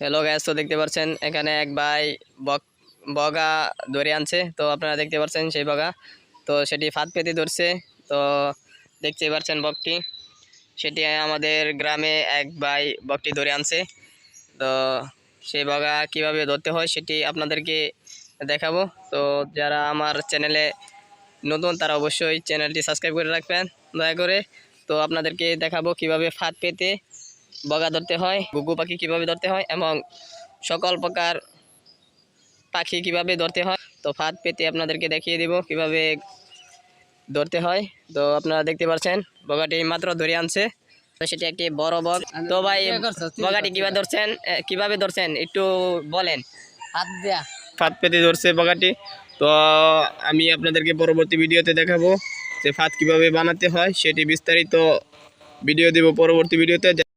Hello gas তো দেখতে পাচ্ছেন, এখানে এক ভাই বগা ধরে আনছে। তো আপনারা দেখতে পাচ্ছেন সেই বগা। তো সেটি ফাঁদ পেতে ধরছে। তো দেখতে পাচ্ছেন বকটি। সেটি আমাদের গ্রামে এক ভাই বকটি ধরে আনছে। তো সেই বগা কীভাবে ধরতে হয় সেটি আপনাদেরকে দেখাবো। তো যারা আমার চ্যানেলে নতুন, তারা অবশ্যই চ্যানেলটি সাবস্ক্রাইব করে রাখবেন। দয়া করে তো আপনাদেরকে দেখাবো কীভাবে ফাঁদ পেতে বগা ধরতে হয় গুগু পাখি কীভাবে ধরতে হয় এবং সকল প্রকার পাখি কীভাবে ধরতে হয়। তো ফাঁদ পেতে আপনাদেরকে দেখিয়ে দেব কীভাবে ধরতে হয়। তো আপনারা দেখতে পাচ্ছেন বগাটি মাত্র ধরে আনছে। তো সেটি একটি বড় বগ। তো ভাই বগাটি কীভাবে ধরছেন কীভাবে ধরছেন? একটু বলেন। হাত দেয়া। ফাঁদ পেতে ধরছে বগাটি। তো আমি আপনাদেরকে পরবর্তী ভিডিওতে দেখাবো যে ফাঁদ কীভাবে বানাতে হয় সেটি বিস্তারিত ভিডিও দেব পরবর্তী ভিডিওতে।